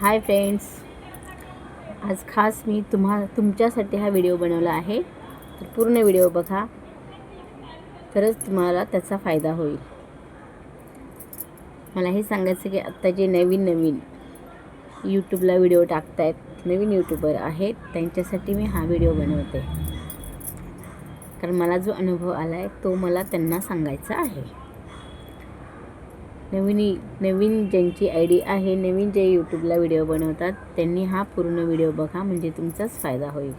Hi friends. आज खास मी तुम्हा तुमच्यासाठी हा व्हिडिओ बनवला आहे. तर पूर्ण व्हिडिओ बघा. तरच तुम्हाला त्याचा फायदा होईल. मला हे सांगायचं की आत्ता जे नवीन नवीन यूट्यूबला व्हिडिओ टाकतायत नवीन यूट्यूबर आहेत त्यांच्यासाठी मी हा व्हिडिओ बनवते. कारण मला जो अनुभव आला आहे तो मला त्यांना सांगायचा आहे. नवीन नवीन ज्यांची आय डी आहे नवीन जे यूट्यूबला व्हिडिओ बनवतात त्यांनी हा पूर्ण व्हिडिओ बघा म्हणजे तुमचाच फायदा होईल.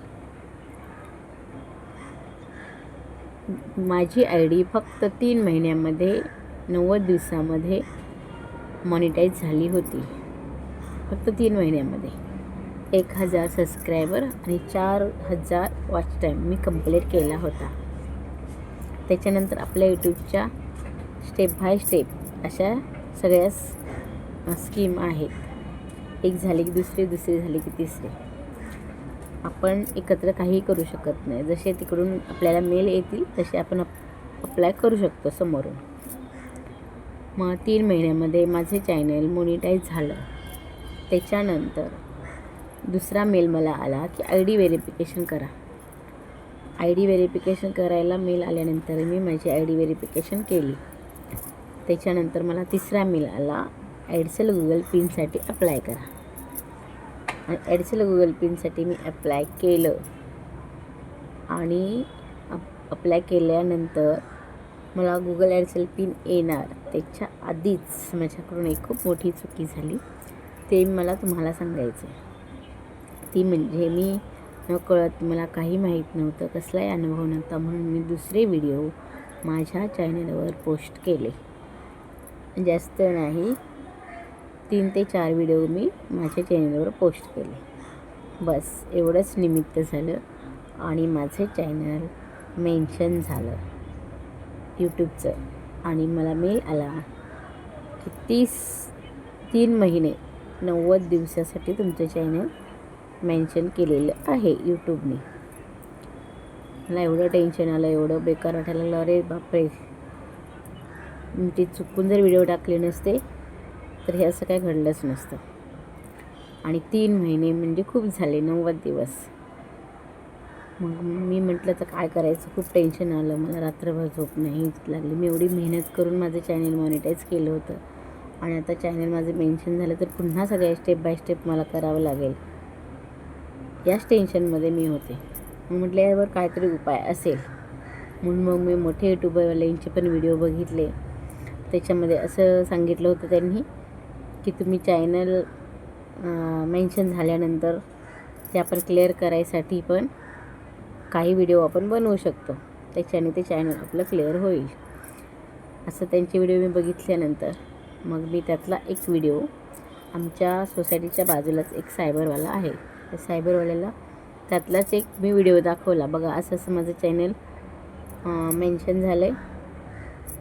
माझी आय डी फक्त तीन महिन्यामध्ये नव्वद दिवसामध्ये मॉनिटाईज झाली होती. फक्त तीन महिन्यामध्ये. एक हजार सबस्क्रायबर आणि चार हजार वॉच टाईम मी कंप्लीट केला होता. त्याच्यानंतर आपल्या यूट्यूबच्या स्टेप बाय स्टेप अशा सगळ्या स्कीम आहेत. एक झाली की दुसरी दुसरी झाली की तिसरी. आपण एकत्र काहीही करू शकत नाही. जसे तिकडून आपल्याला मेल येतील तसे आपण अप्लाय करू शकतो समोरून. मग तीन महिन्यामध्ये माझे चॅनल मोनिटाईज झालं. त्याच्यानंतर दुसरा मेल मला आला की आय डी व्हेरिफिकेशन करा. आय डी व्हेरिफिकेशन करायला मेल आल्यानंतर मी माझी आय डी व्हेरिफिकेशन केली. त्याच्यानंतर मला तिसरा मिळाला ॲडसेल गुगल पिनसाठी अप्लाय करा. आणि ॲडसेल गुगल पिनसाठी मी अप्लाय केलं. आणि अप अप्लाय केल्यानंतर मला गुगल ॲडसेल पिन येणार. त्याच्या आधीच माझ्याकडून एक खूप मोठी चुकी झाली. ते मला तुम्हाला सांगायचं ती म्हणजे मी नकळत मला काही माहीत नव्हतं कसलाही अनुभव नव्हता म्हणून मी दुसरे व्हिडिओ माझ्या चॅनलवर पोस्ट केले. जास्त नाही. तीन ते चार व्हिडिओ मी माझ्या चॅनलवर पोस्ट केले. बस एवढंच निमित्त झालं आणि माझं चॅनल मेन्शन झालं. यूट्यूबचं आणि मला मेल आला की तीस तीन महिने नव्वद दिवसासाठी तुमचं चॅनल मेन्शन केलेलं आहे यूट्यूबने मला एवढं टेन्शन आलं एवढं बेकार वाटायला लागलं. अरे बापरे! ते चुकून जर व्हिडिओ टाकले नसते तर हे असं काय घडलंच नसतं. आणि तीन महिने म्हणजे खूप झाले नव्वद दिवस. मग मी म्हटलं तर काय करायचं? खूप टेन्शन आलं. मला रात्रभर झोप नाही लागली. मी एवढी मेहनत करून माझं चॅनल मॉनिटाईज केलं होतं. आणि आता चॅनल माझं मेन्शन झालं तर पुन्हा सगळ्या स्टेप बाय स्टेप मला करावं लागेल. याच टेन्शनमध्ये मी होते. मग म्हटलं यावर काहीतरी उपाय असेल. म्हणून मग मी मोठे यूट्यूबरवाल्यांचे पण व्हिडिओ बघितले. त्याच्यामध्ये असं सांगितलं होतं त्यांनी की तुम्ही चॅनल मेन्शन झाल्यानंतर ते आपण क्लिअर करायसाठी पण काही व्हिडिओ आपण बनवू शकतो. त्याच्याने ते चॅनल आपलं क्लिअर होईल. असं त्यांचे व्हिडिओ मी बघितल्यानंतर मग मी त्यातला एक व्हिडिओ आमच्या सोसायटीच्या बाजूलाच एक सायबरवाला आहे. त्या सायबरवाल्याला त्यातलाच एक मी व्हिडिओ दाखवला. बघा असं असं माझं चॅनल मेन्शन झालं आहे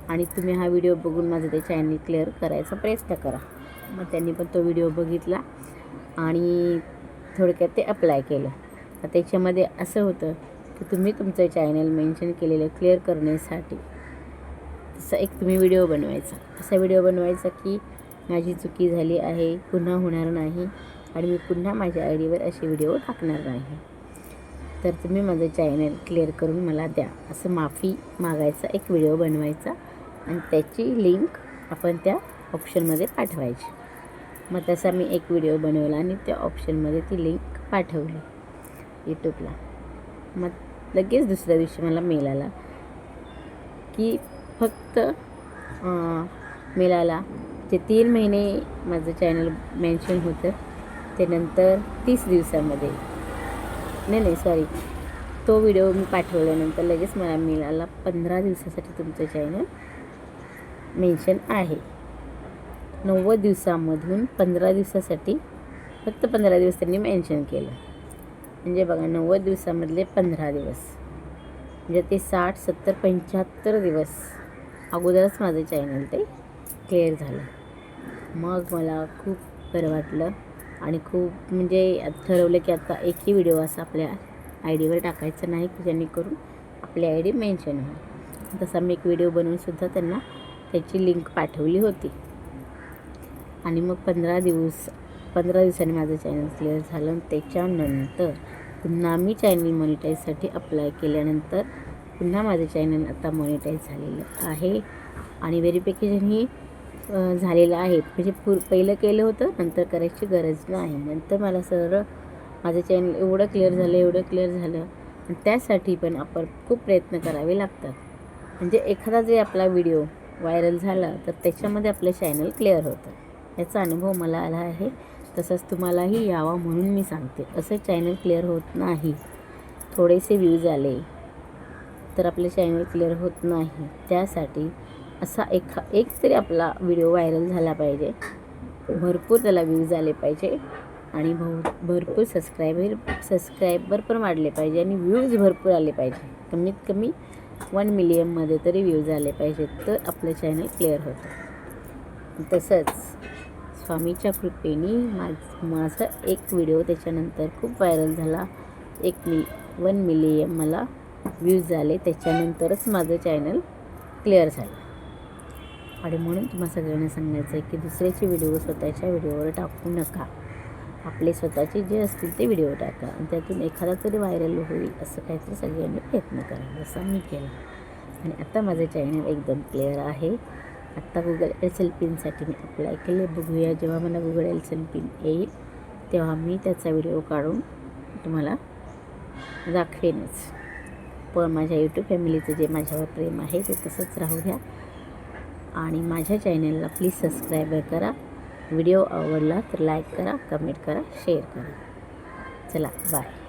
आणि तुम्ही हा व्हिडिओ बघून माझं ते चॅनल क्लिअर करायचा प्रयत्न करा. मग त्यांनी पण तो व्हिडिओ बघितला आणि थोडक्यात ते अप्लाय केलं. तर त्याच्यामध्ये असं होतं की तुम्ही तुमचं चॅनल मेन्शन केलेलं क्लिअर करण्यासाठी तसा एक तुम्ही व्हिडिओ बनवायचा. असा व्हिडिओ बनवायचा की माझी चुकी झाली आहे पुन्हा होणार नाही आणि मी पुन्हा माझ्या आय डीवर असे व्हिडिओ टाकणार नाही. तर तुम्ही माझं चॅनल क्लिअर करून मला द्या. असं माफी मागायचा एक व्हिडिओ बनवायचा. आणि त्याची लिंक आपण त्या ऑप्शनमध्ये पाठवायची. मग तसा मी एक व्हिडिओ बनवला आणि त्या ऑप्शनमध्ये ती लिंक पाठवली यूट्यूबला मग लगेच दुसऱ्या दिवशी मला मेल आला की फक्त मेल आला जे तीन महिने माझं चॅनल मेन्शन होतं ते नंतर तीस दिवसामध्ये. नाही नाही सॉरी तो व्हिडिओ मी पाठवल्यानंतर लगेच मला मेल आला पंधरा दिवसासाठी तुमचं चॅनल मेन्शन आहे. नव्वद दिवसामधून पंधरा दिवसासाठी फक्त पंधरा दिवस त्यांनी मेन्शन केलं. म्हणजे बघा नव्वद दिवसामधले पंधरा दिवस. म्हणजे ते साठ सत्तर पंच्याहत्तर दिवस अगोदरच माझं चॅनल ते क्लिअर झालं. मग मला खूप बरं वाटलं आणि खूप म्हणजे ठरवलं की आता एकही व्हिडिओ असा आपल्या आय डीवर टाकायचा नाही की जेणेकरून आपली आय डी मेन्शन होईल. तसा मी एक व्हिडिओ बनवूनसुद्धा त्यांना त्याची लिंक पाठवली होती. आणि मग पंधरा दिवस पंधरा दिवसांनी माझं चॅनल क्लिअर झालं आणि त्याच्यानंतर पुन्हा मी चॅनल मॉनिटाईजसाठी अप्लाय केल्यानंतर पुन्हा माझं चॅनल आता मॉनिटाईज झालेलं आहे. आणि व्हेरिफिकेशनही अ, झालेलं आहे. म्हणजे पूर पहिलं केलं होतं नंतर करायची गरज नाही. नंतर मला सरळ माझं चॅनल एवढं क्लिअर झालं एवढं क्लिअर झालं. आणि त्यासाठी पण आपण खूप प्रयत्न करावे लागतात. म्हणजे एखादा जे आपला व्हिडिओ व्हायरल झालं तर त्याच्यामध्ये आपलं चॅनल क्लिअर होतं. याचा अनुभव मला आला आहे. तसंच तुम्हालाही यावा म्हणून मी सांगते. असं चॅनल क्लिअर होत नाही. थोडेसे व्ह्यूज आले तर आपलं चॅनल क्लिअर होत नाही. त्यासाठी असा एखा एक तरी आपला व्हिडिओ व्हायरल झाला पाहिजे. भरपूर त्याला व्ह्यूज आले पाहिजे आणि भर भरपूर सबस्क्रायबर सबस्क्रायबर पण वाढले पाहिजे आणि व्ह्यूज भरपूर आले पाहिजे. कमीत कमी वन मिलियनमध्ये तरी व्ह्यूज आले पाहिजेत तर आपलं चॅनल क्लिअर होतं. तसंच स्वामीच्या कृपेने माझ माझा एक व्हिडिओ त्याच्यानंतर खूप व्हायरल झाला. एक मि वन मिलियन मला व्ह्यूज झाले त्याच्यानंतरच माझं चॅनल क्लिअर झालं. आणि म्हणून तुम्हाला सगळ्यांना सांगायचं आहे की दुसऱ्याचे व्हिडिओ स्वतःच्या व्हिडिओवर टाकू नका. आपले स्वतःचे जे असतील ते व्हिडिओ टाका आणि त्यातून एखादा तरी व्हायरल होईल असं काहीतरी सगळ्यांनी प्रयत्न करा. जसं मी केला. आणि आता माझं चॅनल एकदम क्लिअर आहे. आत्ता गुगल एल पिनसाठी मी अप्लाय केले बघूया जेव्हा मला गुगल एल पिन येईल तेव्हा मी त्याचा व्हिडिओ काढून तुम्हाला दाखवेनच. पण माझ्या यूट्यूब फॅमिलीचं जे माझ्यावर प्रेम आहे ते तसंच राहू द्या. आणि माझ्या चॅनलला प्लीज सबस्क्राईब करा. व्हिडिओ आवडला तर लाईक करा कमेंट करा शेअर करा. चला बाय.